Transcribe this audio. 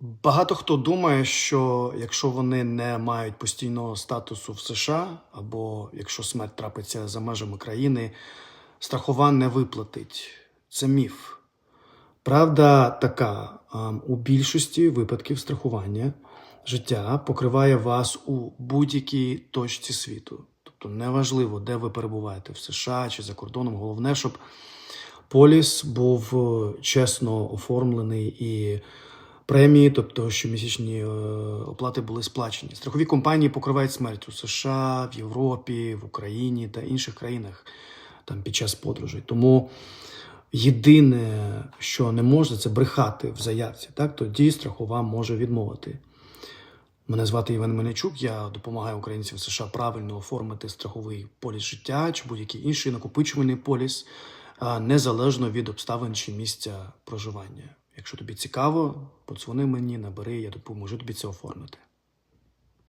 Багато хто думає, що якщо вони не мають постійного статусу в США, або якщо смерть трапиться за межами країни, страхова не виплатить. Це міф. Правда така: у більшості випадків страхування життя покриває вас у будь-якій точці світу. Тобто неважливо, де ви перебуваєте в США чи за кордоном. Головне, щоб поліс був е, чесно оформлений і премії, тобто щомісячні е, оплати були сплачені. Страхові компанії покривають смерть у США, в Європі, в Україні та інших країнах там під час подорожей. Тому єдине, що не можна, це брехати в заявці. Так тоді страхова може відмовити. Мене звати Іван Мельничук. Я допомагаю українцям США правильно оформити страховий поліс життя чи будь-який інший накопичувальний поліс, незалежно від обставин чи місця проживання. Якщо тобі цікаво, подзвони мені, набери, я допоможу тобі це оформити.